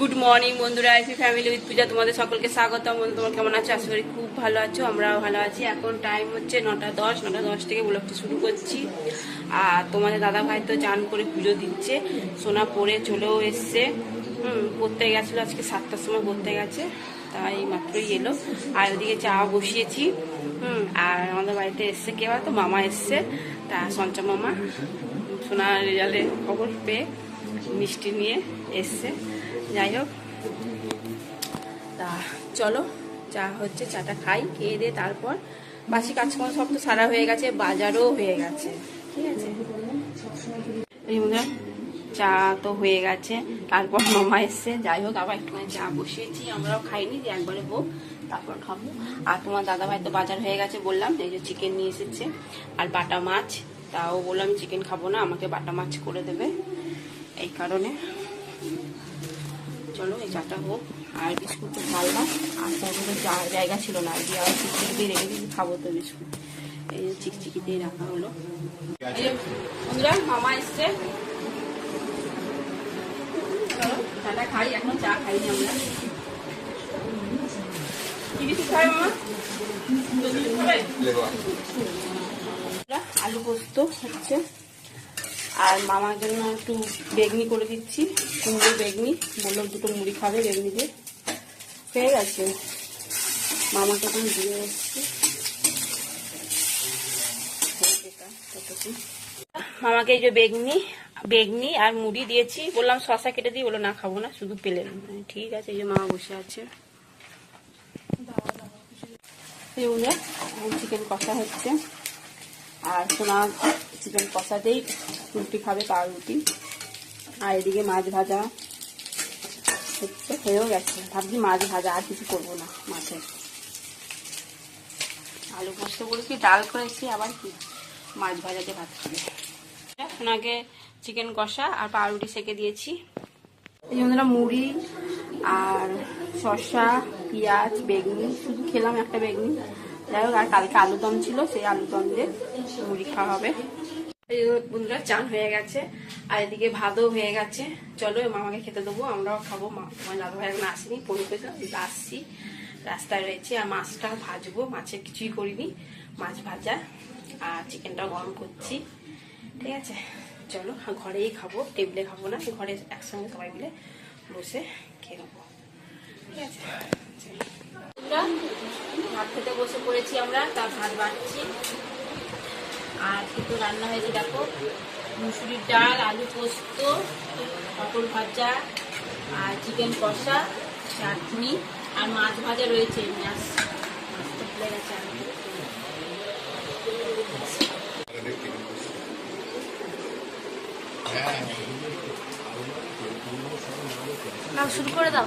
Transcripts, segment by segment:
Good morning বন্ধুরা IP family with Puja তোমাদের সকলকে স্বাগতম। বন্ধু, তোমার কেমন আছো? আশা করি খুব ভালো আছো, আমরাও ভালো আছি। এখন টাইম হচ্ছে নটা দশ নটা দশ থেকে ব্লগটা শুরু করছি। আর তোমাদের দাদা ভাই তো চান করে পুজো দিচ্ছে, সোনা পরে চলেও এসছে। হুম, পড়তে গেছিল, আজকে সাতটার সময় পড়তে গেছে, তাই মাত্রই এলো। আর ওদিকে চা বসিয়েছি। হুম, আর আমাদের বাড়িতে এসছে কেউ তো মামা এসছে, তা সঞ্চয় মামা। সোনার রেজাল্টের খবর পেয়ে মিষ্টি নিয়ে এসছে। যাই হোক তা চলো, চা হচ্ছে, চাটা খাই, খেয়ে দিয়ে তারপর বাসি কাজকর্ম সব তো সারা হয়ে গেছে, বাজারও হয়ে গেছে, ঠিক আছে? চা তো হয়ে গেছে, তারপর মামা এসছে যাই হোক আবার একটুখানি চা বসিয়েছি, আমরাও খাইনি, যে একবারে হোক, তারপর খাব। আর তোমার দাদা ভাই তো বাজার হয়ে গেছে বললাম এই যে চিকেন নিয়ে এসেছে, আর বাটা মাছ, তাও বললাম চিকেন খাব না, আমাকে বাটা মাছ করে দেবে, এই কারণে। চলো এই চাটা হোক। আর বিস্কুট তো ঢাললাম আর তারপরে জায়গা ছিল না আর দিয়ে আবার চিকচিকি দিয়ে রেখে দিয়েছি খাব তো বিস্কুট। এই যে চিকচিকি দিয়ে রাখা হলো। বন্ধুরা মামা এসছে। চাটা খাই এখন চা খাইনি আমরা। কি বিস্কুট খাবে মামা? দুধ বিস্কুট খাবে? আলু পোস্ত হচ্ছে। আর মামার জন্য একটু বেগনি করে দিচ্ছি কুমড়ো বেগনি। বলল দুটো মুড়ি খাবে বেগনি দিয়ে হয়ে গেছে। মামাকে এখন দিয়ে এসছি। মামাকে এই যে বেগনি বেগনি আর মুড়ি দিয়েছি। বললাম শশা কেটে দিই বলো না খাব না, শুধু পেলেন। ঠিক আছে, এই যে মামা বসে আছে। চিকেন কষা হচ্ছে। আর সোনা চিকেন কষা দিয়েই রুটি খাবে তার রুটি। আর এদিকে মাছ ভাজা হচ্ছে, হয়েও গেছে। ভাবছি মাছ ভাজা, আর কিছু করব না মাছের আলু পোস্ত করেছি, ডাল করেছি, আবার কি? মাছ ভাজাতে ভাত খাবে। সোনাকে চিকেন কষা আর পাউরুটি সেকে দিয়েছি। এই জন্য মুড়ি আর শসা, পেঁয়াজ, বেগুনি, শুধু খেলাম একটা বেগুনি। যাই হোক, আর কালকে আলুদম ছিল, সেই আলুদম দিয়ে মুড়ি খাওয়া হবে। বন্ধুরা, চান হয়ে গেছে, আর এদিকে ভাতও হয়ে গেছে। চলো মামাকে খেতে দেবো, আমরাও খাব। মা দাদা ভাই এখন আসেনি, ফোন করেছিলাম আসছি। রাস্তায় রয়েছে, আর মাছটা ভাজবো, মাছের কিছুই করিনি, মাছ ভাজা, আর চিকেনটাও গরম করছি। ঠিক আছে, চলো ঘরেই খাব, টেবিলে খাব না, ঘরে একসঙ্গে সবাই মিলে বসে খেয়ে নেব। ঠিক আছে ভাত খেতে বসে পড়েছি আমরা তার ভাত বাড়ছি। আর কিন্তু রান্না হয়েছে দেখো মুসুরির ডাল আলু পোস্ত পটল ভাজা আর চিকেন কষা চাটনি আর মাছ ভাজা রয়েছে। মাছ মাছ ভুলে গেছে নাও শুরু করে দাও।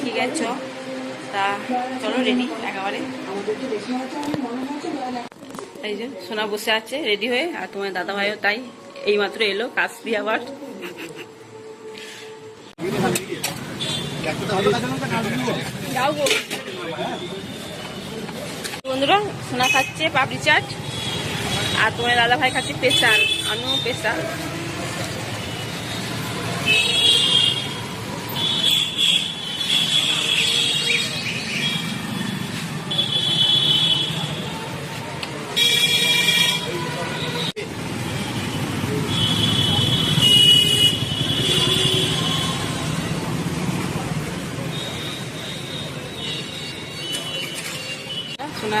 ঠিক আছে, চ। তা চলো রেডি একেবারে এই যে সোনা বসে আছে রেডি হয়ে, আর তোমার দাদা ভাইও তাই এই মাত্র এলো, কাজ দিয়ে আবার। বন্ধুরা, সোনা খাচ্ছে পাপড়ি চাট, আর তোমার দাদা ভাই খাচ্ছে স্পেশাল আমিও স্পেশাল সোনা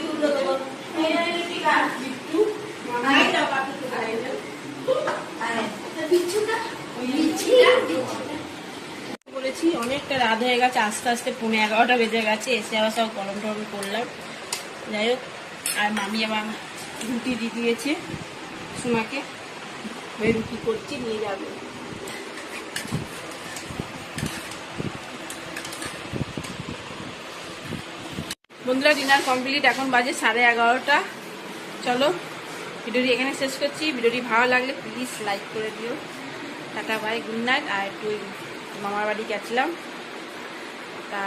হয়ে গেছে, আস্তে আস্তে পুনে এগারোটা বেজে গেছে, এসে আবার সব গরম টরম করলাম। যাই হোক, আর মামি আবার রুটি দিয়ে দিয়েছে সোনাকে। ওই রুটি করছি, নিয়ে যাবে। বন্ধুরা ডিনার কমপ্লিট এখন বাজে সাড়ে এগারোটা। চলো, ভিডিওটি এখানে শেষ করছি। ভিডিওটি ভালো লাগলে প্লিজ লাইক করে দিও। টাটা বাই গুড নাইট আর একটু মামার বাড়ি গেছিলাম। তা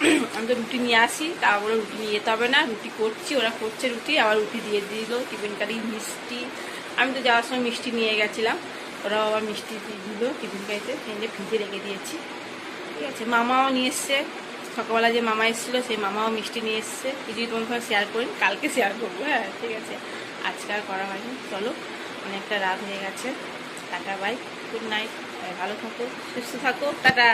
আমি তো রুটি নিয়ে আসি তা তারপরে রুটি নিয়ে যেতে হবে না, রুটি করছি, ওরা করছে রুটি, আবার রুটি দিয়ে দিল, টিফিন কারি মিষ্টি। আমি তো যাওয়ার সময় মিষ্টি নিয়ে গেছিলাম, ওরাও আবার মিষ্টি দিয়ে দিল, টিফিন কারিতে এনে ফ্রিজে রেখে দিয়েছি। ঠিক আছে, মামাও নিয়ে এসছে, সকালবেলা যে মামা এসেছিল, সেই মামাও মিষ্টি নিয়ে এসছে। কিছুই তোমার সঙ্গে শেয়ার করি কালকে শেয়ার করব হ্যাঁ ঠিক আছে। আজকে আর করা হয়নি, চলো, অনেকটা রাত হয়ে গেছে, টাটা বাই গুড নাইট ভালো থাকো, সুস্থ থাকো, টাটা।